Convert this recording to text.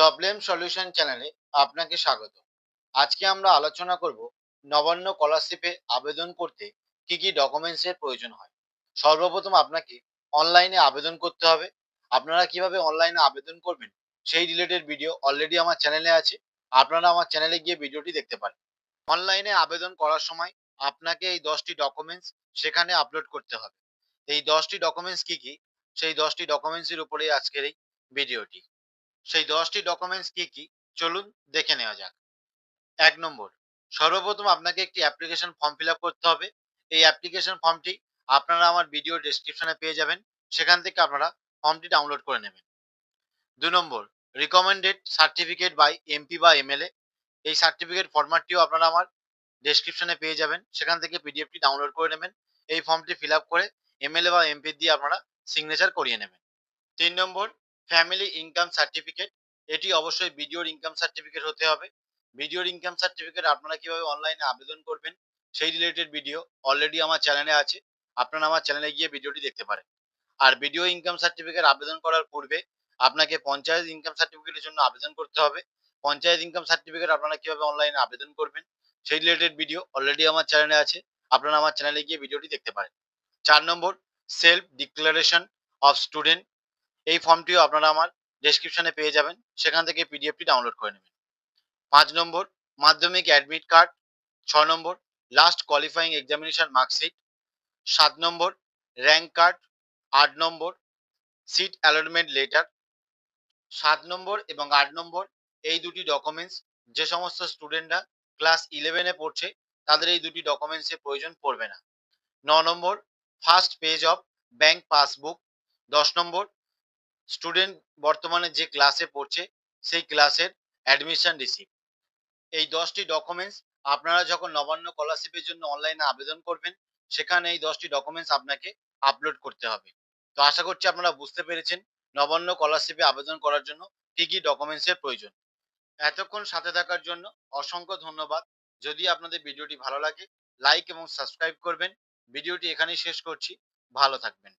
Problem solution চ্যানেলে আপনাকে স্বাগত। আজকে আমরা আলোচনা করব নবান্ন স্কলারশিপে আবেদন করতে কি কি ডকুমেন্টসের প্রয়োজন হয়। সর্বপ্রথম আপনাকে অনলাইনে আবেদন করতে হবে। আপনারা কীভাবে অনলাইনে আবেদন করবেন সেই রিলেটেড ভিডিও অলরেডি আমার চ্যানেলে আছে। আপনারা আমার চ্যানেলে গিয়ে ভিডিওটি দেখতে পারেন। অনলাইনে আবেদন করার সময় আপনাকে এই দশটি ডকুমেন্টস সেখানে আপলোড করতে হবে। এই দশটি ডকুমেন্টস কি কি? সেই দশটি ডকুমেন্টসের উপরেই আজকের এই ভিডিওটি সেই দশটি ডকুমেন্টস কি কি? চলুন দেখে নেওয়া যাক। এক নম্বর, সর্বপ্রথম আপনাকে একটি অ্যাপ্লিকেশন ফর্ম ফিল করতে হবে। এই অ্যাপ্লিকেশন ফর্মটি আপনারা আমার ভিডিও ডেসক্রিপশনে পেয়ে যাবেন। সেখান থেকে আপনারা ফর্মটি ডাউনলোড করে নেবেন। দু নম্বর রিকমেন্ডেড সার্টিফিকেট বাই এমপি বা এমএলএ এই সার্টিফিকেট ফরম্যাটটিও আপনারা আমার ডেসক্রিপশনে পেয়ে যাবেন। সেখান থেকে পিডিএফটি ডাউনলোড করে নেবেন। এই ফর্মটি ফিল করে এমএলএ বা এমপি দিয়ে আপনারা সিগনেচার করিয়ে নেবেন। তিন নম্বর ফ্যামিলি ইনকাম সার্টিফিকেট এটি অবশ্যই বিডিওর ইনকাম সার্টিফিকেট হতে হবে। ভিডিওর ইনকাম সার্টিফিকেট আপনারা কীভাবে অনলাইনে আবেদন করবেন, সেই রিলেটেড ভিডিও অলরেডি আমার চ্যানেলে আছে। আপনারা আমার চ্যানেলে গিয়ে ভিডিওটি দেখতে পারেন। আর ভিডিও ইনকাম সার্টিফিকেট আবেদন করার পূর্বে আপনাকে পঞ্চায়েত ইনকাম সার্টিফিকেটের জন্য আবেদন করতে হবে। পঞ্চায়েত ইনকাম সার্টিফিকেট আপনারা কীভাবে অনলাইনে আবেদন করবেন, সেই রিলেটেড ভিডিও অলরেডি আমার চ্যানেলে আছে। আপনারা আমার চ্যানেলে গিয়ে ভিডিওটি দেখতে পারেন। চার নম্বর সেলফ ডিক্লারেশন অফ স্টুডেন্ট এই ফর্মটিও আপনারা আমার ডেসক্রিপশনে পেয়ে যাবেন। সেখান থেকে পিডিএফটি ডাউনলোড করে নেবেন। পাঁচ নম্বর, মাধ্যমিক অ্যাডমিট কার্ড ছ number last qualifying examination marksheet সাত নম্বর র্যাঙ্ক কার্ড আট নম্বর সিট অ্যালটমেন্ট লেটার সাত নম্বর এবং আট নম্বর, এই দুটি ডকুমেন্টস যে সমস্ত স্টুডেন্টরা ক্লাস ইলেভেনে পড়ছে, তাদের এই দুটি ডকুমেন্টসের প্রয়োজন পড়বে না। ন number first page of bank passbook দশ নম্বর স্টুডেন্ট বর্তমানে যে ক্লাসে পড়ছে, সেই ক্লাসের অ্যাডমিশন রিসিপ্ট এই দশটি ডকুমেন্টস আপনারা যখন নবান্ন স্কলারশিপের জন্য অনলাইনে আবেদন করবেন, সেখানে এই দশটি ডকুমেন্টস আপনাকে আপলোড করতে হবে। তো আশা করছি আপনারা বুঝতে পেরেছেন নবান্ন স্কলারশিপে আবেদন করার জন্য কি কি ডকুমেন্টসের প্রয়োজন। এতক্ষণ সাথে থাকার জন্য অসংখ্য ধন্যবাদ। যদি আপনাদের ভিডিওটি ভালো লাগে লাইক এবং সাবস্ক্রাইব করবেন। ভিডিওটি এখানেই শেষ করছি। ভালো থাকবেন।